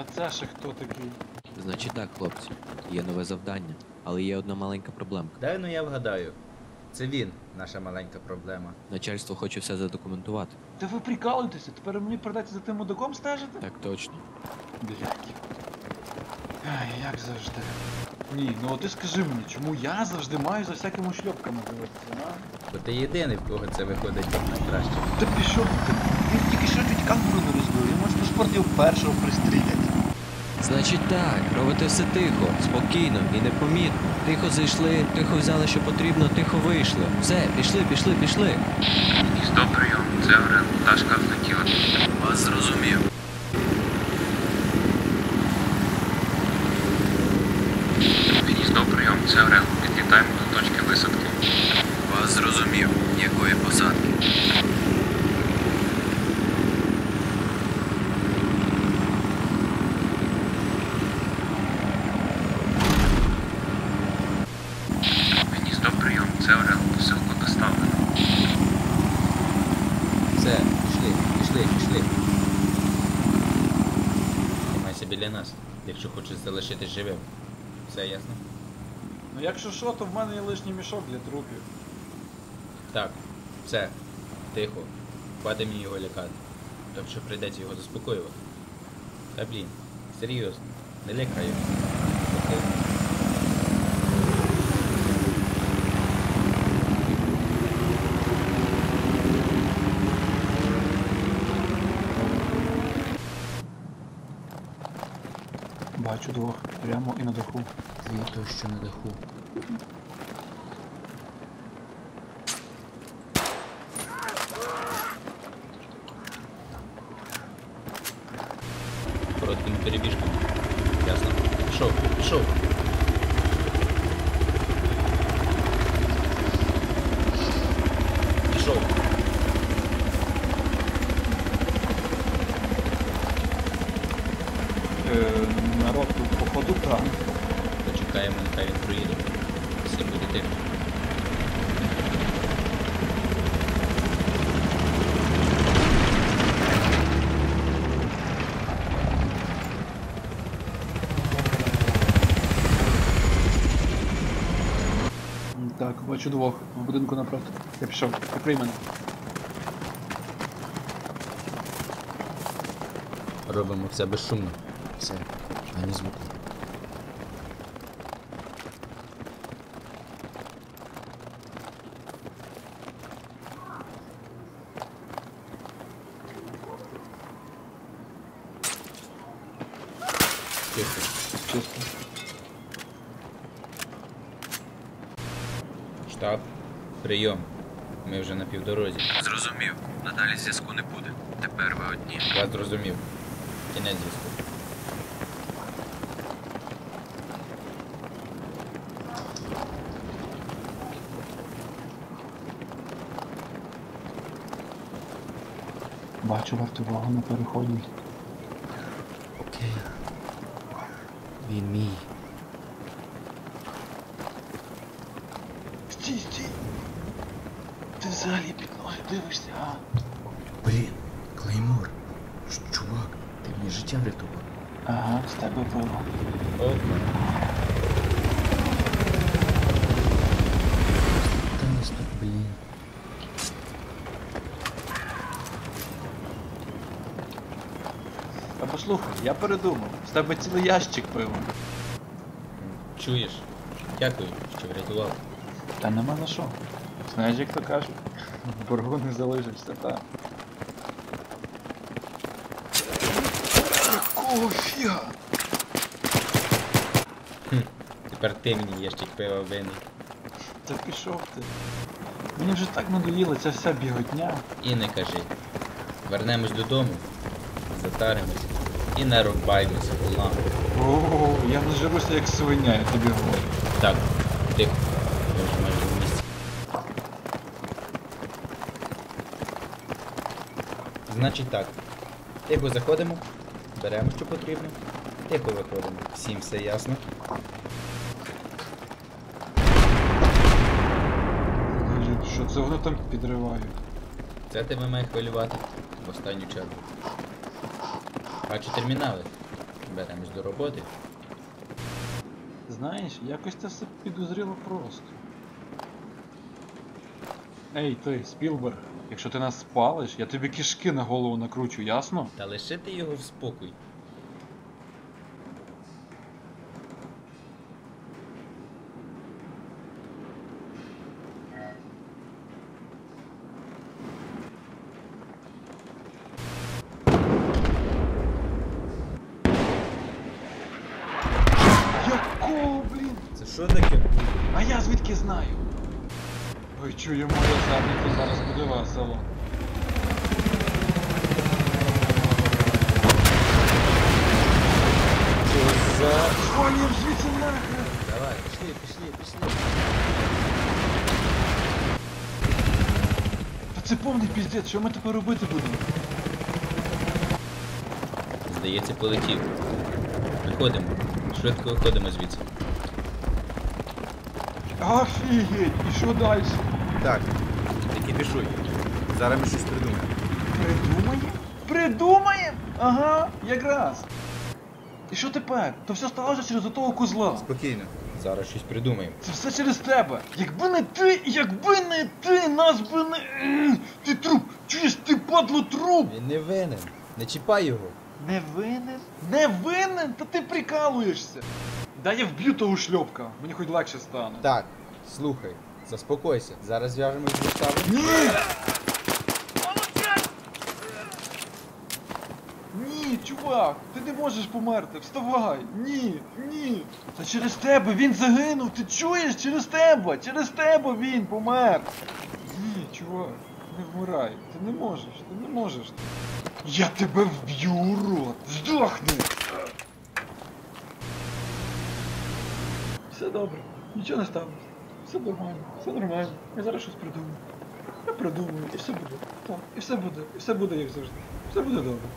А це ще хто такий? Значить так, хлопці, є нове завдання, але є одна маленька проблемка. Дай ну я вгадаю. Це він, наша маленька проблема. Начальство хоче все задокументувати. Та ви прикалуєтеся, тепер мені придеться за тим мудаком стежити? Так точно. Блядь. Ай, як завжди. Ні, ну от ти скажи мені, чому я завжди маю за всякими шльопками дивитися, а? Бо ти єдиний, в кого це виходить найкраще. Та пішов ти. Він тільки що чуть камеру не розбив, йому ж паспортів першого пристрілять. Значить так, робите все тихо, спокійно і непомітно. Тихо зайшли, тихо взяли, що потрібно, тихо вийшли. Все, пішли, пішли, пішли. Гніздо прийом. Це Орел. Пташка влетіла. Вас зрозумів. Гніздо прийом. Це Орел. Підлітаємо до точки висадки. Вас зрозумів. Якої посадки? Гніздо прийом. Це Орел. Посилку доставлено. Все, пішли, пішли, пішли. Тримайся біля нас, якщо хочеш залишитись живим. Все ясно? Ну якщо що, то в мене є лишній мішок для трупів. Так, все, тихо. Хвати мені його лякати. Так що прийдеться його заспокоювати. Та блін, серйозно, не лякай його. Окей? Бачу двох, прямо і на даху. Той, що на даху. Коротким перебіжком. Ясно. Пішов. Пішов. Почекаємо, нехай він проїде. Всім буде тихо. Так, бачу двох в будинку напроти. Я пішов, прикрий мене. Робимо все безшумно. Все, ані звуку. Тихо. Чисто. Штаб. Прийом. Ми вже на півдорозі. Зрозумів. Надалі зв'язку не буде. Тепер ви одні. Вас зрозумів. Кінець зв'язку. Бачу вартового на переході. Окей. Він мій. Стій, стій. Ти взагалі під ноги дивишся, а? Блін, Клеймор. Чувак, ти мені життя врятував. Ага, з тебе було. Опа. Та нас тут, блін. А послухай, я передумав. З тебе цілий ящик пива. Чуєш? Дякую, що врятував. Та нема на що. Знаєш, як то кажуть? В боргу не залишишся, та. Якого фіга? Тепер ти мені ящик пива винний. Та пішов ти. Мені вже так надоїла ця вся біготня. І не кажи. Вернемось додому, затаримось і нарубаємося голами. О, я нажируся як свиня, я тобі говорю. Так, тихо. Майже місці. Значить так. Тихо заходимо, беремо, що потрібно. Тихо виходимо. Всім все ясно. Що це вони там підривають. Це тебе має хвилювати в останню чергу. Бачу термінали. Беремось до роботи. Знаєш, якось це все підозріло просто. Ей, ти, Спілберг, якщо ти нас спалиш, я тобі кишки на голову накручу, ясно? Та лишити його в спокій. Якого, блін? Це що таке було? А я звідки знаю? Ой, чує моя задниця, зараз буде весело. Що за... Звонім звідси нахрен! Давай, пішли, пішли, пішли. Та це повний піздець, що ми тепер робити будемо? Здається, полетів. Виходимо. Швидко виходимо звідси. Офігеть! І що далі? Так, тільки пішуй. Зараз ми щось придумаємо. Придумаємо? Придумаємо? Ага, якраз. І що тепер? То все сталося через того козла. Спокійно. Зараз щось придумаємо. Це все через тебе. Якби не ти, якби не ти, нас би не. Ти труп! Чуєш, ти падло труп! Він не винен. Не чіпай його. Не винен? Не винен? Та ти прикалуєшся. Да я вб'ю того шльопка, мені хоч легше стане. Так, слухай, заспокойся. Зараз зв'яжемось з достави. Ні! Ні, чувак, ти не можеш померти, вставай! Ні, ні! Та через тебе він загинув, ти чуєш? Через тебе! Через тебе він помер! Ні, чувак, не вмирай, ти не можеш, ти не можеш. Я тебе вб'ю, урод! Здохни! Все добре, нічого не сталося. Все нормально, все нормально. Я зараз щось придумаю. Я придумаю, і все буде. Так, і все буде, і все буде як завжди. Все буде добре.